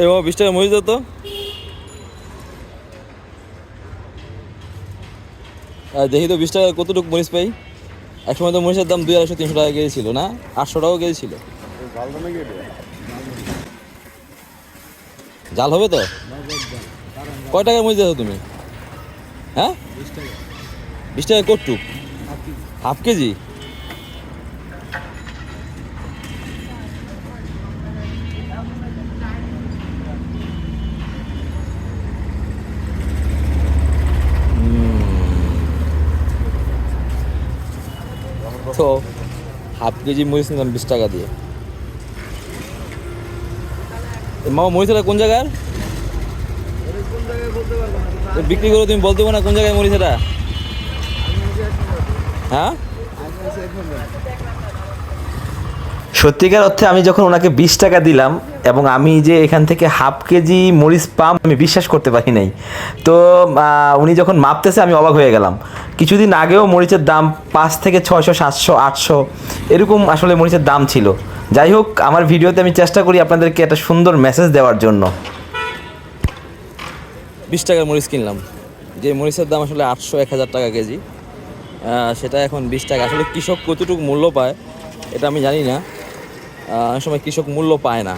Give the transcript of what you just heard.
এ বাবা, বিশ টাকা দাও তো। আর দেখি তো বিশ টাকা কতটুকু মরিচ পাই। এক সময় তো মরিচের দাম দুই আড়াইশো তিনশো টাকা গিয়েছিল না? আটশো টাকাও গিয়েছিল জাল হবে তো? কয় টাকার মরিচ দেখো তুমি? হ্যাঁ? বিশ টাকা। কটুক হাফ কেজি? তো হাফ কেজি মরিচ নিলাম বিশ টাকা দিয়ে। মামা মরিচটা কোন জায়গার? বিক্রি করে, তুমি বলতে না কোন জায়গায় মরিচ এটা? হ্যাঁ? সত্যিকার অর্থে আমি যখন ওনাকে বিশ টাকা দিলাম এবং আমি যে এখান থেকে হাফ কেজি মরিচ পাম, আমি বিশ্বাস করতে পারি নাই। তো উনি যখন মাপতেছে, আমি অবাক হয়ে গেলাম। কিছুদিন আগেও মরিচের দাম পাঁচ থেকে ছয়শো, সাতশো, আটশো এরকম আসলে মরিচের দাম ছিল। যাই হোক, আমার ভিডিওতে আমি চেষ্টা করি আপনাদেরকে একটা সুন্দর মেসেজ দেওয়ার জন্য। বিশ টাকার মরিচ কিনলাম। যে মরিচের দাম আসলে আটশো, এক হাজার টাকা কেজি সেটা এখন বিশ টাকা। আসলে কৃষক কতটুকু মূল্য পায়, এটা আমি জানি না। অনেক সময় কৃষক মূল্য পায় না।